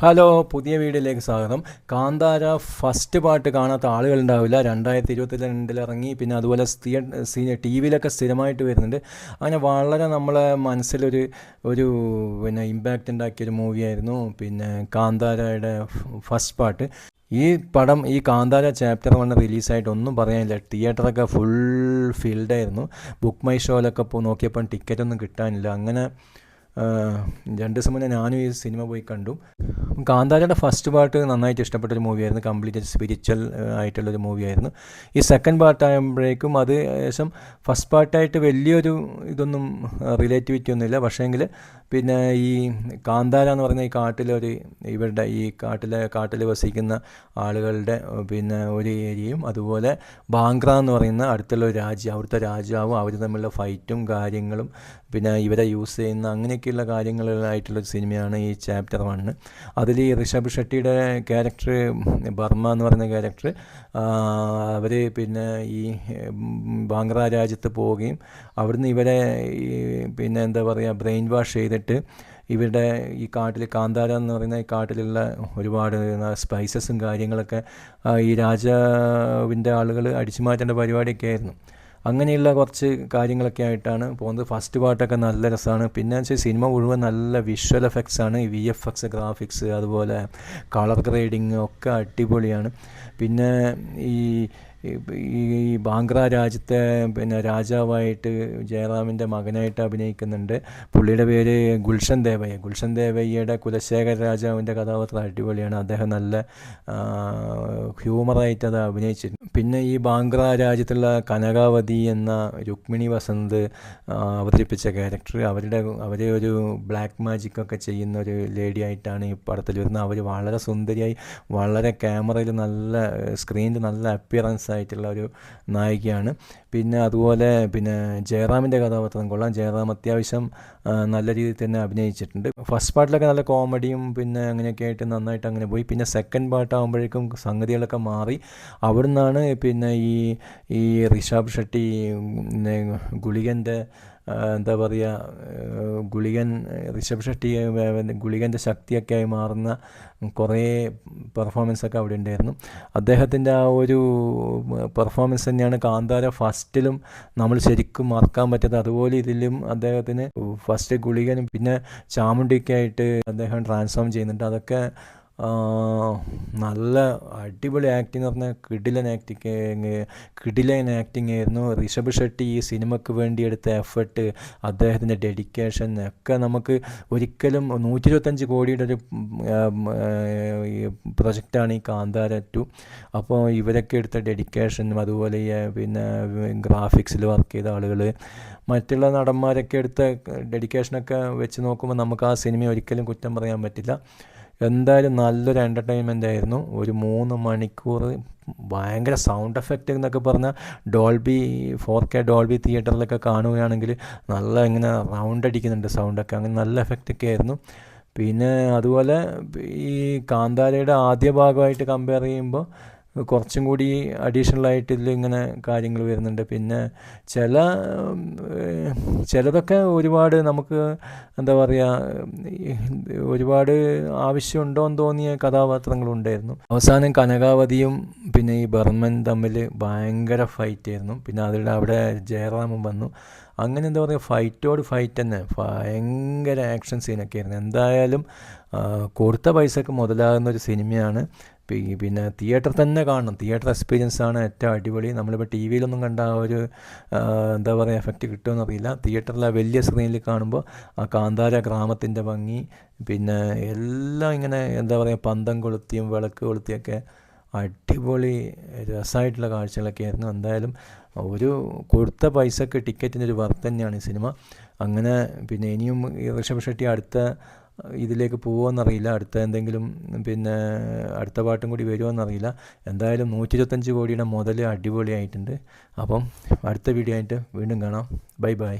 Hello പുതിയ വീഡിയോയിലേക്ക് സ്വാഗതം. കാന്താര ഫസ്റ്റ് പാട്ട് കാണാത്ത ആളുകളുണ്ടാവില്ല രണ്ടായിരത്തി ഇരുപത്തി രണ്ടിൽ ഇറങ്ങി പിന്നെ അതുപോലെ ടി വിയിലൊക്കെ സ്ഥിരമായിട്ട് വരുന്നുണ്ട്. അങ്ങനെ വളരെ നമ്മളെ മനസ്സിലൊരു ഒരു പിന്നെ ഇമ്പാക്റ്റ് ഉണ്ടാക്കിയൊരു മൂവിയായിരുന്നു പിന്നെ കാന്താരയുടെ ഫസ്റ്റ് പാട്ട് ഈ പടം ഈ കാന്താര ചാപ്റ്റർ വൺ റിലീസായിട്ട് ഒന്നും പറയാനില്ല. തിയേറ്ററൊക്കെ ഫുൾ ഫീൽഡായിരുന്നു ബുക്ക് മൈ ഷോയിലൊക്കെ പോ നോക്കിയപ്പം ടിക്കറ്റൊന്നും കിട്ടാനില്ല. അങ്ങനെ രണ്ട് ദിവസം മുന്നേ ഞാനും ഈ സിനിമ പോയി കണ്ടു. കാന്താരയുടെ ഫസ്റ്റ് പാർട്ട് നന്നായിട്ട് ഇഷ്ടപ്പെട്ട ഒരു മൂവിയായിരുന്നു. കംപ്ലീറ്റ് സ്പിരിച്വൽ ആയിട്ടുള്ളൊരു മൂവിയായിരുന്നു. ഈ സെക്കൻഡ് പാർട്ട് അത് ഏകദേശം ഫസ്റ്റ് പാർട്ടായിട്ട് വലിയൊരു ഇതൊന്നും റിലേറ്റിവിറ്റി ഒന്നുമില്ല. പക്ഷേങ്കിൽ പിന്നെ ഈ കാന്താര എന്ന് പറയുന്ന ഈ കാട്ടിലെ ഒരു ഇവരുടെ ഈ കാട്ടിലെ കാട്ടിൽ വസിക്കുന്ന ആളുകളുടെ പിന്നെ ഒരു ഏരിയയും അതുപോലെ ബാങ്ക്ര എന്ന് പറയുന്ന അടുത്തുള്ള ഒരു രാജ്യം അവിടുത്തെ രാജാവും അവർ തമ്മിലുള്ള ഫൈറ്റും കാര്യങ്ങളും പിന്നെ ഇവരെ യൂസ് ചെയ്യുന്ന അങ്ങനെയൊക്കെയുള്ള കാര്യങ്ങളിലായിട്ടുള്ള സിനിമയാണ് ഈ ചാപ്റ്റർ വണ്ണ് അതിൽ ഈ ഋഷഭ് ഷെട്ടിയുടെ ക്യാരക്ടർ ബർമ്മ എന്ന് പറയുന്ന ക്യാരക്ടർ അവർ പിന്നെ ഈ ബാംഗ്ര രാജ്യത്ത് പോവുകയും അവിടുന്ന് ഇവരെ പിന്നെ എന്താ പറയുക ബ്രെയിൻ വാഷ് ചെയ്തിട്ട് ഇവരുടെ ഈ കാട്ടിൽ കാന്താര എന്ന് പറയുന്ന ഈ കാട്ടിലുള്ള ഒരുപാട് സ്പൈസസും കാര്യങ്ങളൊക്കെ ഈ രാജാവിന്റെ ആളുകൾ അടിച്ചു മാറ്റേണ്ട പരിപാടിയൊക്കെ ആയിരുന്നു. അങ്ങനെയുള്ള കുറച്ച് കാര്യങ്ങളൊക്കെ ആയിട്ടാണ് പോകുന്നത്. ഫസ്റ്റ് പാർട്ടൊക്കെ നല്ല രസമാണ്. പിന്നെ വെച്ചാൽ സിനിമ മുഴുവൻ നല്ല വിഷ്വൽ എഫക്ട്സ് ആണ്. വി എഫ് എക്സ് ഗ്രാഫിക്സ് അതുപോലെ കളർ ഗ്രേഡിങ് ഒക്കെ അടിപൊളിയാണ്. പിന്നെ ഈ ഈ ഈ ബാങ്ക്ര രാജ്യത്തെ പിന്നെ രാജാവായിട്ട് ജയറാമിന്റെ മകനായിട്ട് അഭിനയിക്കുന്നുണ്ട്. പുള്ളിയുടെ പേര് ഗുൽഷൻ ദേവയ്യ. ഗുൽഷൻ ദേവയ്യയുടെ കുലശേഖര രാജാവിന്റെ കഥാപാത്രം അടിപൊളിയാണ്. അദ്ദേഹം നല്ല ഹ്യൂമറായിട്ട് അത് അഭിനയിച്ചിരുന്നു. പിന്നെ ഈ ബാങ്ക്ര രാജ്യത്തുള്ള കനകാവതി എന്ന രുക്മിണി വസന്ത് അവതരിപ്പിച്ച ക്യാരക്ടർ അവരുടെ അവരെ ഒരു ബ്ലാക്ക് മാജിക് ഒക്കെ ചെയ്യുന്ന ഒരു ലേഡി ആയിട്ടാണ് ഈ പടത്തിൽ വരുന്നത്. അവർ വളരെ സുന്ദരിയായി വളരെ ക്യാമറയിൽ നല്ല സ്ക്രീനിൽ നല്ല അപ്പിയറൻസ് ആയിട്ടുള്ള ഒരു നായികയാണ്. പിന്നെ അതുപോലെ പിന്നെ ജയറാമിന്റെ കഥാപാത്രം കൊള്ളാം. ജയറാം അത്യാവശ്യം നല്ല രീതിയിൽ തന്നെ അഭിനയിച്ചിട്ടുണ്ട്. ഫസ്റ്റ് പാർട്ടിലൊക്കെ നല്ല കോമഡിയും പിന്നെ അങ്ങനെയൊക്കെ ആയിട്ട് നന്നായിട്ട് അങ്ങനെ പോയി. പിന്നെ സെക്കൻഡ് പാർട്ടാകുമ്പോഴേക്കും സംഗതികളൊക്കെ മാറി. അവിടുന്നാണ് പിന്നെ ഈ ഈ ഋഷഭ് ഷെട്ടി ഗുളികന്റെ എന്താ പറയുക ഗുളികൻ ഋഷഭ് ഷെട്ടി ഗുളികന്റെ ശക്തിയൊക്കെ ആയി മാറുന്ന കുറേ പെർഫോമൻസൊക്കെ അവിടെ ഉണ്ടായിരുന്നു. അദ്ദേഹത്തിന്റെ ആ ഒരു പെർഫോമൻസ് തന്നെയാണ്. കാന്താര ഫസ്റ്റിലും നമ്മൾ ശരിക്കും മറക്കാൻ പറ്റാത്ത അതുപോലെ ഇതിലും അദ്ദേഹത്തിന് ഫസ്റ്റ് ഗുളികനും പിന്നെ ചാമുണ്ടിക്കായിട്ട് അദ്ദേഹം ട്രാൻസ്ഫോം ചെയ്യുന്നുണ്ട്. അതൊക്കെ നല്ല അടിപൊളി ആക്ടിങ് എന്ന് പറഞ്ഞാൽ കിടിലൻ ആക്ടിങ് കിടിലൻ ആക്ടിങ് ആയിരുന്നു. ഋഷഭ് ഷെട്ടി ഈ സിനിമയ്ക്ക് വേണ്ടി എടുത്ത എഫേർട്ട് അദ്ദേഹത്തിന്റെ ഡെഡിക്കേഷൻ ഒക്കെ നമുക്ക് ഒരിക്കലും നൂറ്റി ഇരുപത്തഞ്ച് കോടിയുടെ ഒരു പ്രൊജക്റ്റാണ് ഈ കാന്താര ടു. അപ്പോൾ ഇവരൊക്കെ എടുത്ത ഡെഡിക്കേഷനും അതുപോലെ പിന്നെ ഗ്രാഫിക്സിൽ വർക്ക് ചെയ്ത ആളുകൾ മറ്റുള്ള നടന്മാരൊക്കെ എടുത്ത ഡെഡിക്കേഷനൊക്കെ വെച്ച് നോക്കുമ്പോൾ നമുക്ക് ആ സിനിമ ഒരിക്കലും കുറ്റം പറയാൻ പറ്റില്ല. എന്തായാലും നല്ലൊരു എന്റർടൈൻമെന്റ് ആയിരുന്നു. ഒരു മൂന്ന് മണിക്കൂർ ഭയങ്കര സൗണ്ട് എഫക്റ്റ് എന്നൊക്കെ പറഞ്ഞാൽ ഡോൾബി ഫോർ കെ ഡോൾബി തിയേറ്ററിലൊക്കെ കാണുകയാണെങ്കിൽ നല്ല ഇങ്ങനെ റൗണ്ട് അടിക്കുന്നുണ്ട് സൗണ്ടൊക്കെ അങ്ങനെ നല്ല എഫക്റ്റൊക്കെ ആയിരുന്നു. പിന്നെ അതുപോലെ ഈ കാന്താരയുടെ ആദ്യ ഭാഗമായിട്ട് കമ്പയർ ചെയ്യുമ്പോൾ കുറച്ചും കൂടി ഇതിൽ ഇങ്ങനെ കാര്യങ്ങൾ വരുന്നുണ്ട്. പിന്നെ ചില ചിലതൊക്കെ ഒരുപാട് നമുക്ക് എന്താ പറയുക ഒരുപാട് ആവശ്യമുണ്ടോ എന്ന് തോന്നിയ കഥാപാത്രങ്ങളുണ്ടായിരുന്നു. അവസാനം കനകാവതിയും പിന്നെ ഈ ബർമൻ തമ്മിൽ ഭയങ്കര ഫൈറ്റ് ആയിരുന്നു. പിന്നെ അതിൽ അവിടെ ജയറാമും വന്നു. അങ്ങനെ എന്താ പറയുക ഫൈറ്റോട് ഫൈറ്റ് തന്നെ. ഭയങ്കര ആക്ഷൻ സീനൊക്കെ ആയിരുന്നു എന്തായാലും കൊടുത്ത പൈസക്ക് മുതലാകുന്ന ഒരു സിനിമയാണ്. പിന്നെ തിയേറ്റർ തന്നെ കാണണം. തിയേറ്റർ എക്സ്പീരിയൻസ് ആണ് ഏറ്റവും അടിപൊളി. നമ്മളിപ്പോൾ ടി വിയിലൊന്നും കണ്ട ആ ഒരു എന്താ പറയുക എഫക്റ്റ് കിട്ടുമെന്ന് അറിയില്ല. തിയേറ്ററിലെ വലിയ സ്ക്രീനിൽ കാണുമ്പോൾ ആ കാന്താര ഗ്രാമത്തിന്റെ ഭംഗി പിന്നെ എല്ലാം ഇങ്ങനെ എന്താ പറയുക പന്തം കൊളുത്തിയും വിളക്ക് കൊളുത്തിയൊക്കെ അടിപൊളി രസമായിട്ടുള്ള കാഴ്ചകളൊക്കെ ആയിരുന്നു എന്തായാലും ഒരു കൊടുത്ത പൈസക്ക് ടിക്കറ്റിന്റെ ഒരു വർത്ത് തന്നെയാണ് ഈ സിനിമ. അങ്ങനെ പിന്നെ ഇനിയും ഋഷഭ് ഷെട്ടി അടുത്ത ഇതിലേക്ക് പോകുമെന്നറിയില്ല അടുത്ത എന്തെങ്കിലും പിന്നെ അടുത്ത പാട്ടും കൂടി വരുമോയെന്നറിയില്ല എന്തായാലും നൂറ്റി ഇരുപത്തഞ്ച് കോടിയുടെ മുതൽ അടിപൊളിയായിട്ടുണ്ട്. അപ്പം അടുത്ത വീഡിയോ ആയിട്ട് വീണ്ടും കാണാം. Bye bye